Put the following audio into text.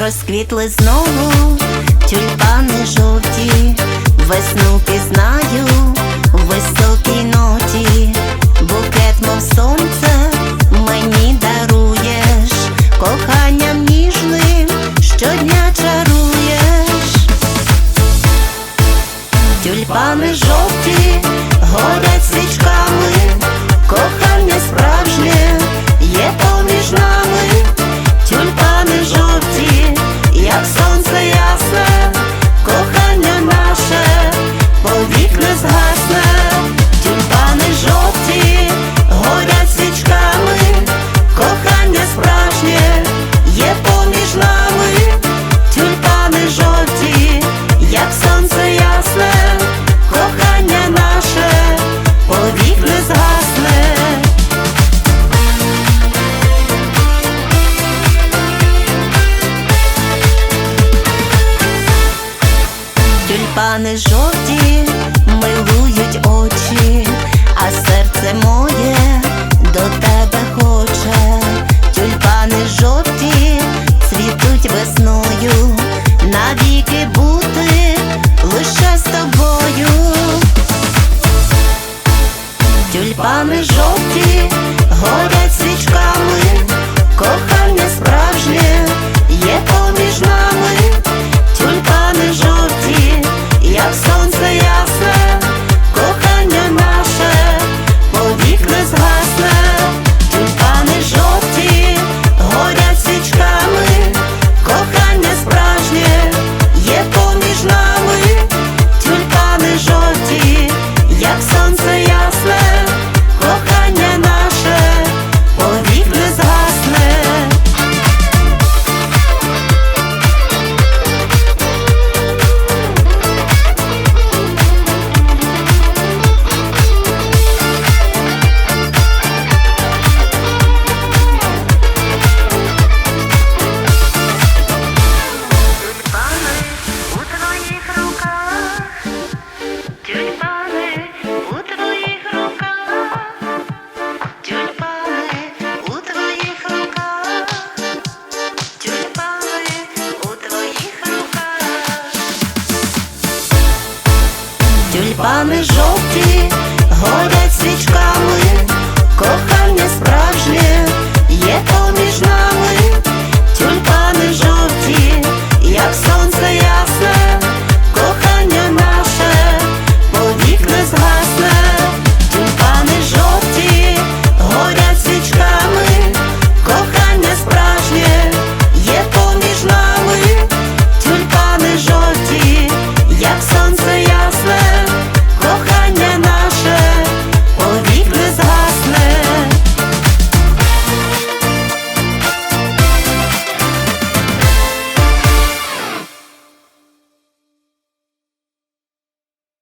Розквітли знову Тюльпани жовті Тюльпани жовті горять свічками,